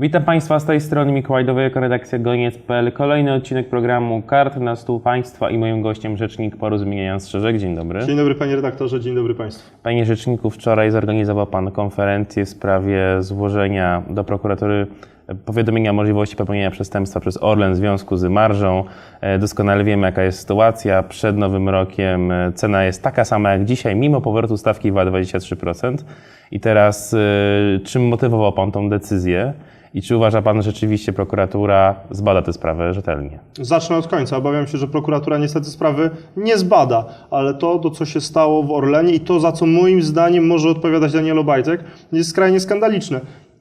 Witam Państwa z tej strony Mikołaj Dowojek, redakcja goniec.pl. Kolejny odcinek programu Karty na stół Państwa i moim gościem rzecznik Porozumienia Jan Strzeżek. Dzień dobry. Dzień dobry panie redaktorze, dzień dobry państwu. Panie rzeczniku, wczoraj zorganizował Pan konferencję w sprawie złożenia do prokuratury powiadomienia o możliwości popełnienia przestępstwa przez Orlen w związku z marżą. E, Doskonale wiemy, jaka jest sytuacja. Przed Nowym Rokiem e, cena jest taka sama jak dzisiaj, mimo powrotu stawki VAT 23%. I teraz, e, czym motywował Pan tą decyzję? I czy uważa Pan, że rzeczywiście prokuratura zbada tę sprawę rzetelnie? Zacznę od końca. Obawiam się, że prokuratura niestety sprawy nie zbada, ale to, to co się stało w Orlenie i to, za co moim zdaniem może odpowiadać Daniel Obajtek, jest skrajnie skandaliczne.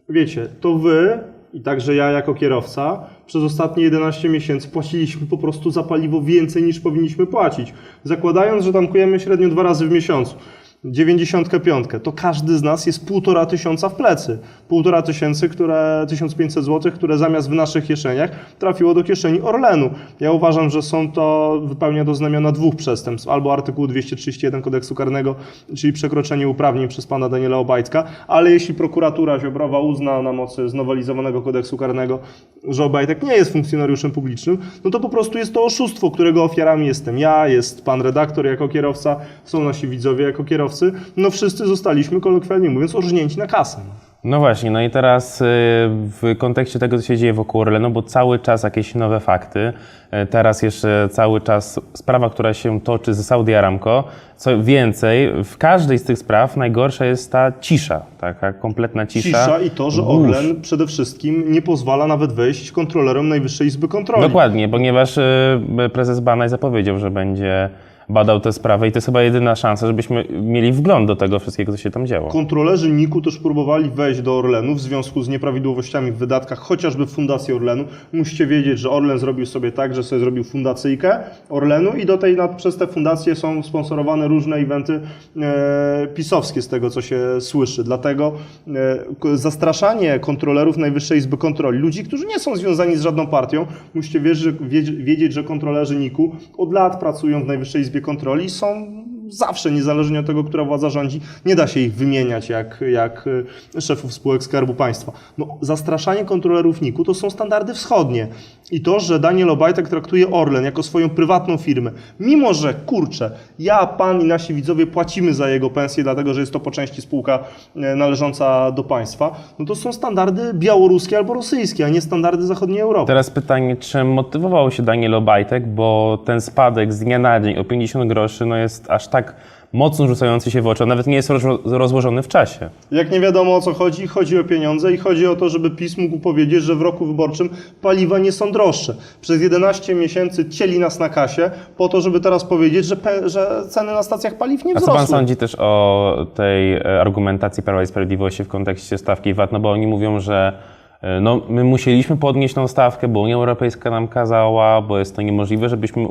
Wiecie, to wy i także ja jako kierowca przez ostatnie 11 miesięcy płaciliśmy po prostu za paliwo więcej niż powinniśmy płacić. Zakładając, że tankujemy średnio dwa razy w miesiącu. 95, to każdy z nas jest półtora tysiąca w plecy. Półtora tysięcy, które, 1500 zł, które zamiast w naszych kieszeniach trafiło do kieszeni Orlenu. Ja uważam, że są to, wypełnia to znamiona dwóch przestępstw. Albo artykułu 231 kodeksu karnego, czyli przekroczenie uprawnień przez pana Daniela Obajtka, ale jeśli prokuratura Ziobrowa uzna na mocy znowelizowanego kodeksu karnego, że Obajtek nie jest funkcjonariuszem publicznym, no to po prostu jest to oszustwo, którego ofiarami jestem ja, jest pan redaktor jako kierowca, są nasi widzowie jako kierowcy. No wszyscy zostaliśmy, kolokwialnie mówiąc, orżnięci na kasę. No właśnie, no i teraz y, w kontekście tego, co się dzieje wokół Orlenu, bo cały czas jakieś nowe fakty, y, teraz jeszcze cały czas sprawa, która się toczy ze Saudi Aramco. Co więcej, w każdej z tych spraw najgorsza jest ta cisza, taka kompletna cisza. Cisza i to, że. Orlen przede wszystkim nie pozwala nawet wejść kontrolerom Najwyższej Izby Kontroli. Dokładnie, ponieważ y, prezes Banaj zapowiedział, że będzie badał tę sprawę i to jest chyba jedyna szansa, żebyśmy mieli wgląd do tego wszystkiego, co się tam działo. Kontrolerzy NIK-u też próbowali wejść do Orlenu w związku z nieprawidłowościami w wydatkach, chociażby w Fundacji Orlenu. Musicie wiedzieć, że Orlen zrobił sobie tak, że sobie zrobił fundacyjkę Orlenu i do tej, przez te fundacje są sponsorowane różne eventy e, pisowskie z tego, co się słyszy. Dlatego e, zastraszanie kontrolerów Najwyższej Izby Kontroli, ludzi, którzy nie są związani z żadną partią, musicie wiedzieć, że kontrolerzy NIK-u od lat pracują w Najwyższej Izbie Kontroli są zawsze, niezależnie od tego, która władza rządzi, nie da się ich wymieniać jak, jak y, szefów spółek Skarbu Państwa. No, zastraszanie kontrolerów NIK-u to są standardy wschodnie. I to, że Daniel Obajtek traktuje Orlen jako swoją prywatną firmę, mimo że, kurczę, ja, pan i nasi widzowie płacimy za jego pensję, dlatego że jest to po części spółka e, należąca do państwa, no to są standardy białoruskie albo rosyjskie, a nie standardy zachodniej Europy. Teraz pytanie, czym motywował się Daniel Obajtek, bo ten spadek z dnia na dzień o 50 groszy no jest aż tak mocno rzucający się w oczy, a nawet nie jest roz- rozłożony w czasie. Jak nie wiadomo o co chodzi, chodzi o pieniądze i chodzi o to, żeby PiS mógł powiedzieć, że w roku wyborczym paliwa nie są droższe. Przez 11 miesięcy cieli nas na kasie po to, żeby teraz powiedzieć, że, że ceny na stacjach paliw nie A co pan wzrosły. sądzi też o tej e, argumentacji Prawa i Sprawiedliwości w kontekście stawki VAT? No bo oni mówią, że no, my musieliśmy podnieść tą stawkę, bo Unia Europejska nam kazała, bo jest to niemożliwe, żebyśmy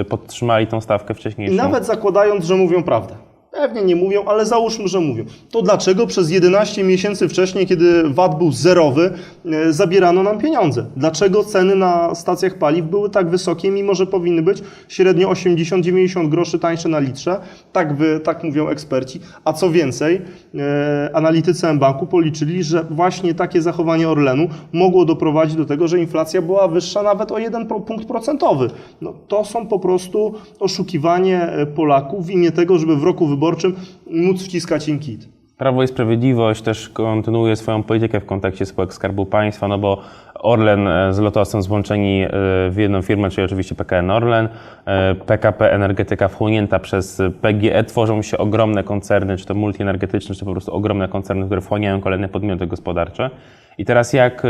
e, podtrzymali tą stawkę wcześniejszą. nawet zakładając, że mówią prawdę. Pewnie nie mówią, ale załóżmy, że mówią. To dlaczego przez 11 miesięcy wcześniej, kiedy VAT był zerowy, e, zabierano nam pieniądze? Dlaczego ceny na stacjach paliw były tak wysokie, mimo że powinny być średnio 80-90 groszy tańsze na litrze? Tak, wy, tak mówią eksperci. A co więcej, e, analitycy M-Banku policzyli, że właśnie takie zachowanie Orlenu mogło doprowadzić do tego, że inflacja była wyższa nawet o jeden punkt procentowy. No, to są po prostu oszukiwanie e, Polaków w imię tego, żeby w roku wyborczym móc wciskać im kit. Prawo i Sprawiedliwość też kontynuuje swoją politykę w kontekście spółek Skarbu Państwa, no bo Orlen e, z Lotosem złączeni e, w jedną firmę, czyli oczywiście PKN Orlen, e, PKP Energetyka wchłonięta przez PGE, tworzą się ogromne koncerny, czy to multienergetyczne, czy to po prostu ogromne koncerny, które wchłaniają kolejne podmioty gospodarcze. I teraz jak e,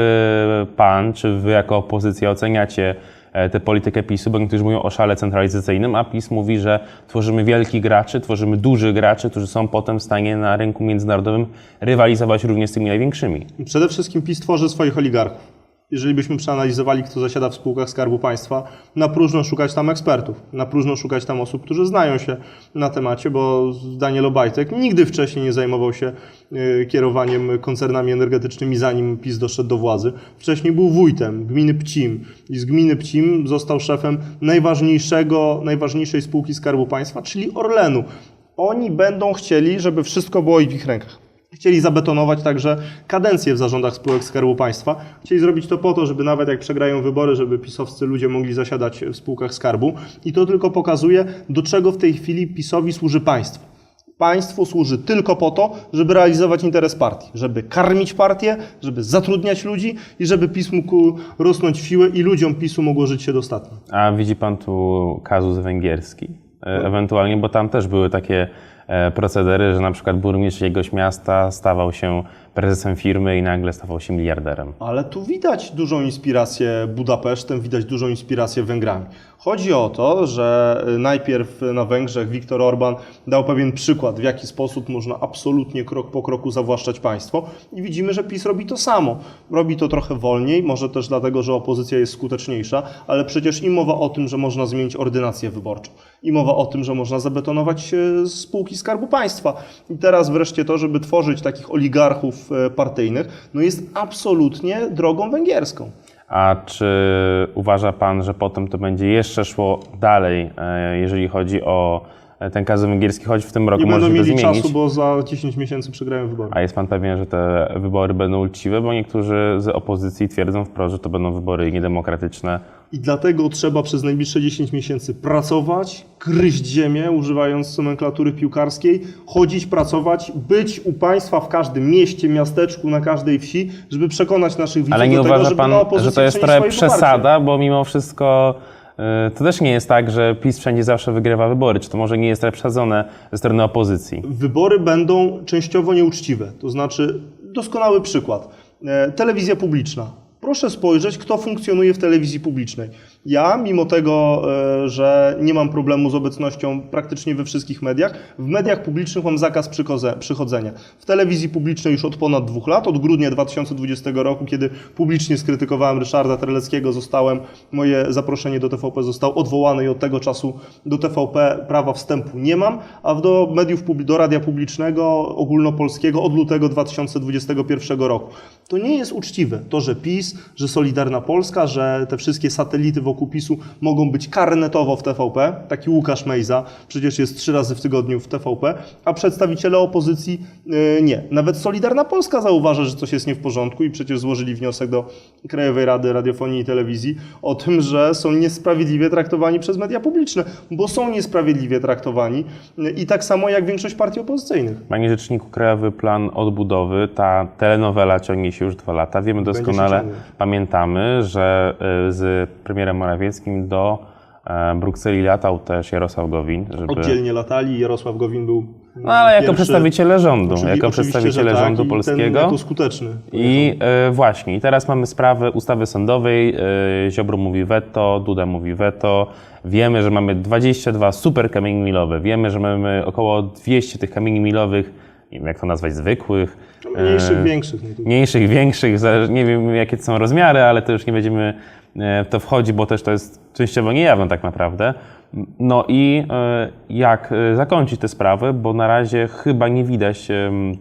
pan, czy wy jako opozycja oceniacie e, tę politykę PiSu, bo niektórzy mówią o szale centralizacyjnym, a PiS mówi, że tworzymy wielkich graczy, tworzymy dużych graczy, którzy są potem w stanie na rynku międzynarodowym rywalizować również z tymi największymi. Przede wszystkim PiS tworzy swoich oligarchów. Jeżeli byśmy przeanalizowali, kto zasiada w spółkach Skarbu Państwa, na próżno szukać tam ekspertów, na próżno szukać tam osób, którzy znają się na temacie, bo Daniel Obajtek nigdy wcześniej nie zajmował się y, kierowaniem koncernami energetycznymi, zanim PiS doszedł do władzy. Wcześniej był wójtem gminy Pcim i z gminy Pcim został szefem najważniejszego, najważniejszej spółki Skarbu Państwa, czyli Orlenu. Oni będą chcieli, żeby wszystko było w ich rękach. Chcieli zabetonować także kadencję w zarządach spółek Skarbu Państwa. Chcieli zrobić to po to, żeby nawet jak przegrają wybory, żeby pisowscy ludzie mogli zasiadać w spółkach Skarbu. I to tylko pokazuje, do czego w tej chwili PiSowi służy państwo. Państwu służy tylko po to, żeby realizować interes partii, żeby karmić partię, żeby zatrudniać ludzi i żeby PiS mógł rosnąć w siłę i ludziom PiSu mogło żyć się dostatnio. A widzi pan tu kazus węgierski? E, Ewentualnie, bo tam też były takie procedery, że na przykład burmistrz jakiegoś miasta stawał się prezesem firmy i nagle stawał się miliarderem. Ale tu widać dużą inspirację Budapesztem, widać dużą inspirację Węgrami. Chodzi o to, że najpierw na Węgrzech Viktor Orban dał pewien przykład, w jaki sposób można absolutnie krok po kroku zawłaszczać państwo i widzimy, że PiS robi to samo. Robi to trochę wolniej, może też dlatego, że opozycja jest skuteczniejsza, ale przecież i mowa o tym, że można zmienić ordynację wyborczą, i mowa o tym, że można zabetonować e, spółki Skarbu Państwa. I teraz wreszcie to, żeby tworzyć takich oligarchów e, partyjnych, no jest absolutnie drogą węgierską. A czy uważa pan, że potem to będzie jeszcze szło dalej, e, jeżeli chodzi o ten kazus węgierski, choć w tym roku Nie może będą się to mieli zmienić? czasu, bo za 10 miesięcy przegrają wybory. A jest pan pewien, że te wybory będą uczciwe? Bo niektórzy z opozycji twierdzą wprost, że to będą wybory niedemokratyczne. I dlatego trzeba przez najbliższe 10 miesięcy pracować, gryźć ziemię, używając nomenklatury piłkarskiej, chodzić, pracować, być u państwa w każdym mieście, miasteczku, na każdej wsi, żeby przekonać naszych widzów Ale nie do tego, uważa żeby pan, że to jest trochę swoje poparcie. przesada, bo mimo wszystko e, to też nie jest tak, że PiS wszędzie zawsze wygrywa wybory. Czy to może nie jest przesadzone ze strony opozycji? Wybory będą częściowo nieuczciwe. To znaczy, doskonały przykład. E, Telewizja publiczna. Proszę spojrzeć, kto funkcjonuje w telewizji publicznej. Ja, mimo tego, e, że nie mam problemu z obecnością praktycznie we wszystkich mediach, w mediach publicznych mam zakaz przychodzenia. W telewizji publicznej już od ponad dwóch lat, od grudnia 2020 roku, kiedy publicznie skrytykowałem Ryszarda Terleckiego, zostałem, moje zaproszenie do TVP zostało odwołane i od tego czasu do TVP prawa wstępu nie mam, a do mediów, do radia publicznego ogólnopolskiego od lutego 2021 roku. To nie jest uczciwe. To, że PiS, że Solidarna Polska, że te wszystkie satelity wokół PiSu mogą być karnetowo w TVP, taki Łukasz Mejza przecież jest trzy razy w tygodniu w TVP, a przedstawiciele opozycji yy, nie. Nawet Solidarna Polska zauważa, że coś jest nie w porządku i przecież złożyli wniosek do Krajowej Rady Radiofonii i Telewizji o tym, że są niesprawiedliwie traktowani przez media publiczne, bo są niesprawiedliwie traktowani yy, i tak samo jak większość partii opozycyjnych. Panie Rzeczniku, Krajowy Plan Odbudowy, ta telenowela ciągnie się już dwa lata. Wiemy doskonale, pamiętamy, że y, z premierem Morawieckim do e, Brukseli latał też Jarosław Gowin, żeby... Oddzielnie latali, Jarosław Gowin był No ale jako przedstawiciele rządu, Oczywi- jako przedstawiciele tak, rządu polskiego. Ten skuteczny. I e, właśnie, i teraz mamy sprawę ustawy sądowej. E, Ziobro mówi weto, Duda mówi weto. Wiemy, że mamy 22 super kamieni milowe. Wiemy, że mamy około 200 tych kamieni milowych, nie wiem jak to nazwać, zwykłych. Mniejszych, e, większych. Mniejszych, większych, nie wiem jakie to są rozmiary, ale to już nie będziemy to wchodzi, bo też to jest częściowo niejawne tak naprawdę. No i e, jak e, zakończyć tę sprawę, bo na razie chyba nie widać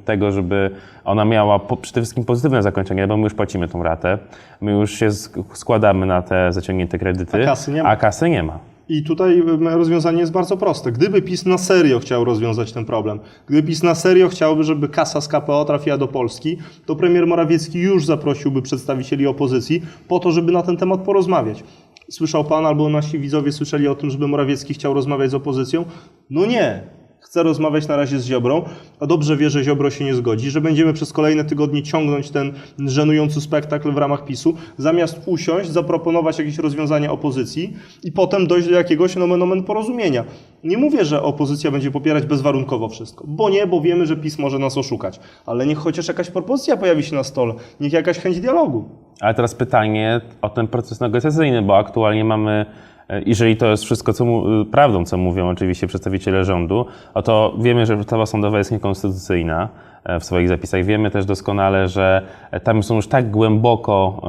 tego, żeby ona miała po, przede wszystkim pozytywne zakończenie, bo my już płacimy tą ratę, my już się sk- składamy na te zaciągnięte kredyty, A kasy nie ma. a kasy nie ma. I tutaj em, rozwiązanie jest bardzo proste. Gdyby PiS na serio chciał rozwiązać ten problem, gdyby PiS na serio chciałby, żeby kasa z KPO trafiła do Polski, to premier Morawiecki już zaprosiłby przedstawicieli opozycji po to, żeby na ten temat porozmawiać. Słyszał pan albo nasi widzowie słyszeli o tym, żeby Morawiecki chciał rozmawiać z opozycją? No nie. Chce rozmawiać na razie z Ziobrą, a dobrze wie, że Ziobro się nie zgodzi, że będziemy przez kolejne tygodnie ciągnąć ten żenujący spektakl w ramach PiSu, zamiast usiąść, zaproponować jakieś rozwiązania opozycji i potem dojść do jakiegoś nomen omen porozumienia. Nie mówię, że opozycja będzie popierać bezwarunkowo wszystko, bo nie, bo wiemy, że PiS może nas oszukać, ale niech chociaż jakaś propozycja pojawi się na stole, niech jakaś chęć dialogu. Ale teraz pytanie o ten proces negocjacyjny, bo aktualnie mamy, jeżeli to jest wszystko co mu, e, prawdą, co mówią oczywiście przedstawiciele rządu, o to wiemy, że ustawa sądowa jest niekonstytucyjna e, w swoich zapisach. Wiemy też doskonale, że e, tam są już tak głęboko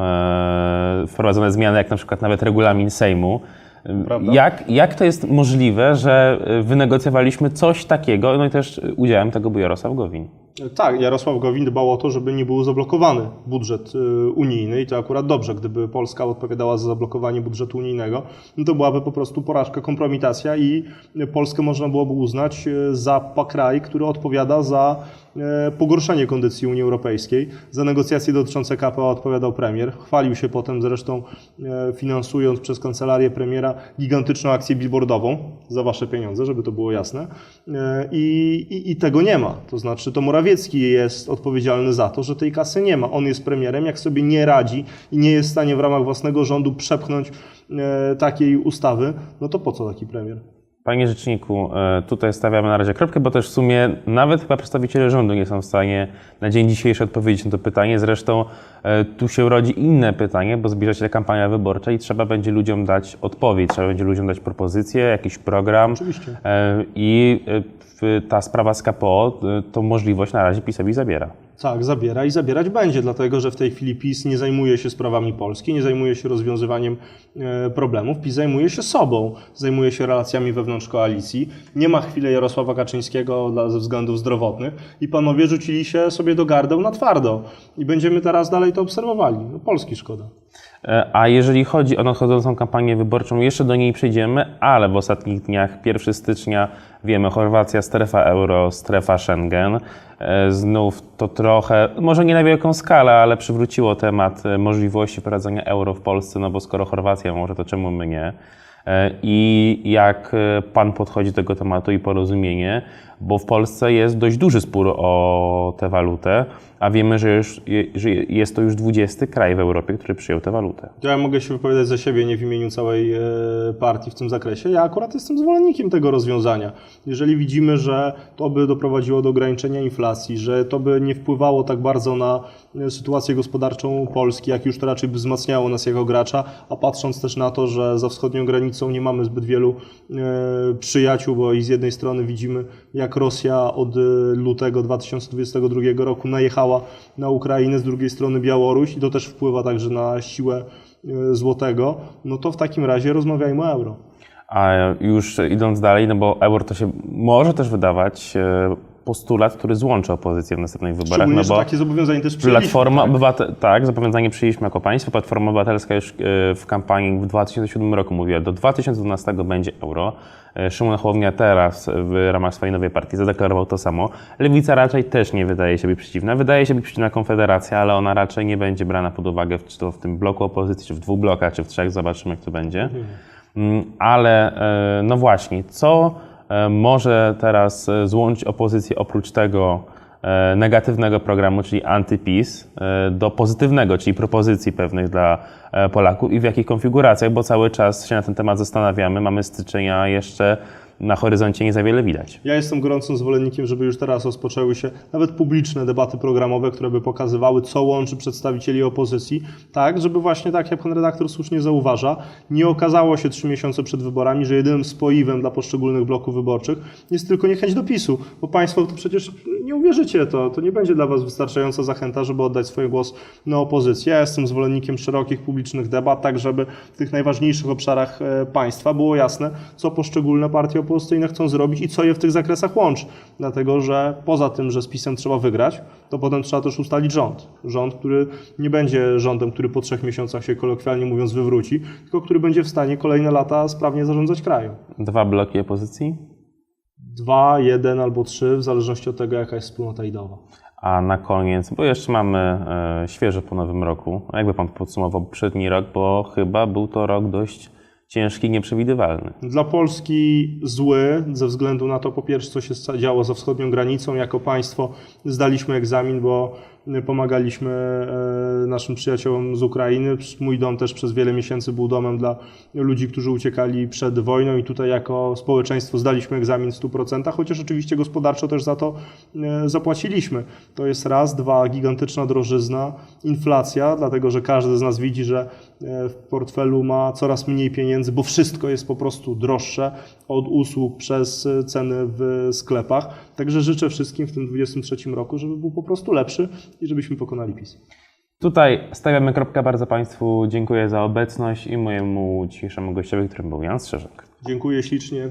e, wprowadzone zmiany, jak na przykład nawet regulamin Sejmu. E, Prawda. Jak, jak to jest możliwe, że e, wynegocjowaliśmy coś takiego, no i też e, udziałem tego był Jarosław Gowin. Tak, Jarosław Gowin dbał o to, żeby nie był zablokowany budżet y, unijny i to akurat dobrze. Gdyby Polska odpowiadała za zablokowanie budżetu unijnego, no to byłaby po prostu porażka, kompromitacja i Polskę można byłoby uznać y, za kraj, który odpowiada za pogorszenie kondycji Unii Europejskiej. Za negocjacje dotyczące KPO odpowiadał premier. Chwalił się potem zresztą e, finansując przez kancelarię premiera gigantyczną akcję billboardową za wasze pieniądze, żeby to było jasne. E, I, i, I tego nie ma. To znaczy to Morawiecki jest odpowiedzialny za to, że tej kasy nie ma. On jest premierem, jak sobie nie radzi i nie jest w stanie w ramach własnego rządu przepchnąć e, takiej ustawy, no to po co taki premier? Panie Rzeczniku, e, tutaj stawiamy na razie kropkę, bo też w sumie nawet chyba przedstawiciele rządu nie są w stanie na dzień dzisiejszy odpowiedzieć na to pytanie. Zresztą e, tu się rodzi inne pytanie, bo zbliża się kampania wyborcza i trzeba będzie ludziom dać odpowiedź, trzeba będzie ludziom dać propozycję, jakiś program. Oczywiście. E, I ta sprawa z KPO to możliwość na razie PiSowi zabiera. Tak, zabiera i zabierać będzie, dlatego że w tej chwili PiS nie zajmuje się sprawami Polski, nie zajmuje się rozwiązywaniem problemów. PiS zajmuje się sobą, zajmuje się relacjami wewnątrz koalicji. Nie ma chwili Jarosława Kaczyńskiego dla, ze względów zdrowotnych i panowie rzucili się sobie do gardeł na twardo. I będziemy teraz dalej to obserwowali. No, Polski szkoda. E, A jeżeli chodzi o nadchodzącą kampanię wyborczą, jeszcze do niej przejdziemy, ale w ostatnich dniach, 1 stycznia, wiemy, Chorwacja, strefa euro, strefa Schengen. E, Znów to trochę, może nie na wielką skalę, ale przywróciło temat e, możliwości wprowadzenia euro w Polsce, no bo skoro Chorwacja może, to czemu my nie? E, I jak e, pan podchodzi do tego tematu i porozumienie, bo w Polsce jest dość duży spór o tę walutę, a wiemy, że, już, że jest to już 20 kraj w Europie, który przyjął tę walutę. Ja mogę się wypowiadać za siebie, nie w imieniu całej e, partii w tym zakresie. Ja akurat jestem zwolennikiem tego rozwiązania. Jeżeli widzimy, że to by doprowadziło do ograniczenia inflacji, że to by nie wpływało tak bardzo na e, sytuację gospodarczą Polski, jak już to raczej by wzmacniało nas jako gracza, a patrząc też na to, że za wschodnią granicą nie mamy zbyt wielu e, przyjaciół, bo i z jednej strony widzimy, jak Rosja od e, lutego 2022 roku najechała na Ukrainę, z drugiej strony Białoruś i to też wpływa także na siłę e, złotego, no to w takim razie rozmawiajmy o euro. A już idąc dalej, no bo euro to się może też wydawać e, postulat, który złączy opozycję w następnych wyborach, Szczególnie, no bo takie zobowiązanie też przyjęliśmy. Platforma tak? Tak, zobowiązanie przyjęliśmy jako państwo. Platforma Obywatelska już e, w kampanii w 2007 roku mówiła, do 2012 będzie euro. E, Szymon Hołownia teraz w ramach swojej nowej partii zadeklarował to samo. Lewica raczej też nie wydaje się być przeciwna. Wydaje się być przeciwna Konfederacja, ale ona raczej nie będzie brana pod uwagę, czy to w tym bloku opozycji, czy w dwóch blokach, czy w trzech. Zobaczymy, jak to będzie. Mm, Ale e, no właśnie, co może teraz e, złączyć opozycję oprócz tego e, negatywnego programu, czyli antypis, e, do pozytywnego, czyli propozycji pewnych dla e, Polaków i w jakich konfiguracjach, bo cały czas się na ten temat zastanawiamy. Mamy styczeń, a jeszcze na horyzoncie nie za wiele widać. Ja jestem gorącym zwolennikiem, żeby już teraz rozpoczęły się nawet publiczne debaty programowe, które by pokazywały, co łączy przedstawicieli opozycji, tak, żeby właśnie, tak jak pan redaktor słusznie zauważa, nie okazało się trzy miesiące przed wyborami, że jedynym spoiwem dla poszczególnych bloków wyborczych jest tylko niechęć do PiSu, bo państwo to przecież nie uwierzycie, to, to nie będzie dla was wystarczająca zachęta, żeby oddać swój głos na opozycję. Ja jestem zwolennikiem szerokich publicznych debat, tak żeby w tych najważniejszych obszarach e, państwa było jasne, co poszczególne partie opozycyjne chcą zrobić i co je w tych zakresach łączy. Dlatego, że poza tym, że z PiSem trzeba wygrać, to potem trzeba też ustalić rząd. Rząd, który nie będzie rządem, który po trzech miesiącach się kolokwialnie mówiąc wywróci, tylko który będzie w stanie kolejne lata sprawnie zarządzać krajem. Dwa bloki opozycji, Dwa, jeden albo trzy, w zależności od tego, jaka jest wspólnota ideowa. a na koniec, bo jeszcze mamy e, świeżo po nowym roku, jakby Pan podsumował poprzedni rok, bo chyba był to rok dość ciężki nieprzewidywalny. Dla Polski zły, ze względu na to, po pierwsze, co się działo za wschodnią granicą. Jako państwo zdaliśmy egzamin, bo pomagaliśmy e, naszym przyjaciołom z Ukrainy. Mój dom też przez wiele miesięcy był domem dla ludzi, którzy uciekali przed wojną i tutaj jako społeczeństwo zdaliśmy egzamin w 100%, chociaż oczywiście gospodarczo też za to e, zapłaciliśmy. To jest raz, dwa, gigantyczna drożyzna, inflacja, dlatego że każdy z nas widzi, że e, w portfelu ma coraz mniej pieniędzy, bo wszystko jest po prostu droższe od usług przez ceny w sklepach. Także życzę wszystkim w tym 2023 roku, żeby był po prostu lepszy i żebyśmy pokonali PiS. Tutaj stawiamy kropkę. Bardzo Państwu dziękuję za obecność i mojemu dzisiejszemu gościowi, którym był Jan Strzeżek. Dziękuję ślicznie.